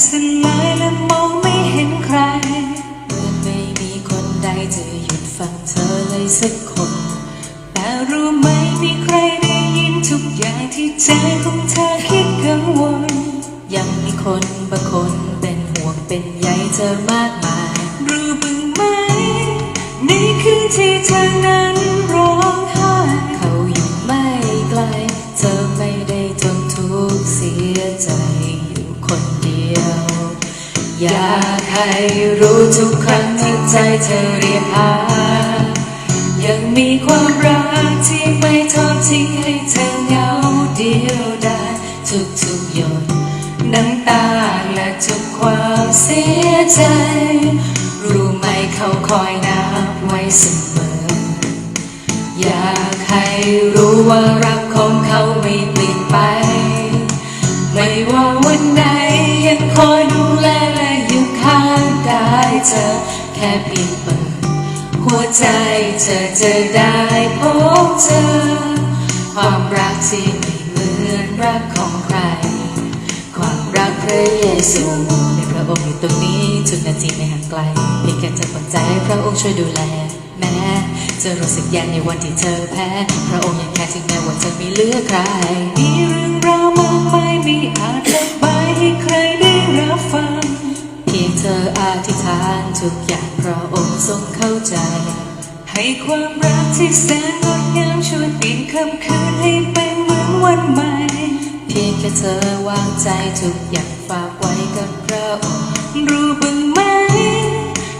แสลายและมองไม่เห็นใครเหมืนไม่มีคนใดจะหยุดฟังเธอเลยสักคน แต่รู้ไหมมีใครได้ยินทุกอย่างที่ใจของเธอคิดกังวล ยังมีคนบางคนเป็นห่วงเป็นใยเธอมากมาย รู้บึงไหมนี่คือที่เธอนั้น อยากให้รู้ทุกครั้งที่ใจเธอเรียกหา ยังมีความรักที่ไม่ทอดทิ้งให้เธอเหงาเดียวดายทุกๆหยดน้ำตาและทุกความเสียใจ รู้ไหมเขาคอยนับไว้เสมอ อยากให้รู้ว่ารักของเขาไม่เปลี่ยนไป ไม่ว่าวันไหนยังคอยดูแล ค่เพียงเปิด หัวใจเธอจะได้พบเจอ ความรักที่ไม่เหมือนรักของใคร ความรักพระเยซูในพระองค์อยู่ตรงนี้ทุกนาทีไม่ห่างไกล เพียงแค่จะเปิดใจให้พระองค์ช่วยดูแล แม้จะรู้สึกแย่ในวันที่เธอแพ้ พระองค์ยังแค่ถึงแม้ว่าเธอไม่เลือกใคร มีเรื่องราวมากมายม่ ทุกอย่างพระองค์ทรงเข้าใจ ให้ความรักที่แสนงดงามช่วยเปลี่ยนคำคืนให้เป็นเหมือนวันใหม่ เพียงแค่เธอวางใจทุกอย่างฝากไว้กับพระองค์รู้บ้างไหม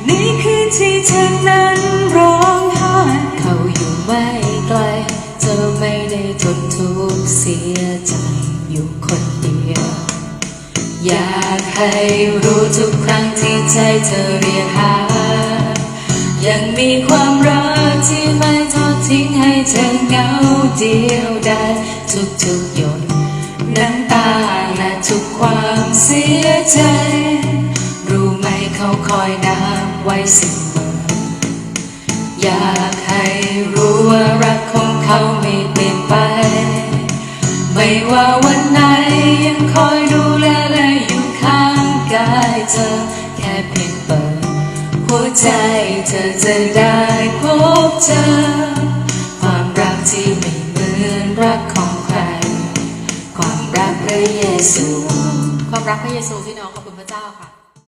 นี่คือที่เธอนั้นร้องไห้เขาอยู่ไม่ไกล เธอไม่ได้ทนทุกข์เสียใจอยู่คนเดียว อยากให้รู้ทุกครั้งที่ใจเธอเรียกหา ยังมีความรักที่ไม่ทอดทิ้งให้เธอเหงาเดียวได้ทุกๆหยดน้ำตาและทุกความเสียใจ รู้ไหมเขาคอยนับไว้เสมออยากให้รู้ว่ารักของเขาไม่เปลี่ยนไป ไม่ว่าวันไหนยังคอยดู เธอ แค่เพียงเปิด หัวใจเธอจะได้พบเจอ ความรักที่ไม่เหมือนรักของใคร ความรักพระเยซู ความรักพระเยซูพี่น้องขอบคุณพระเจ้าค่ะ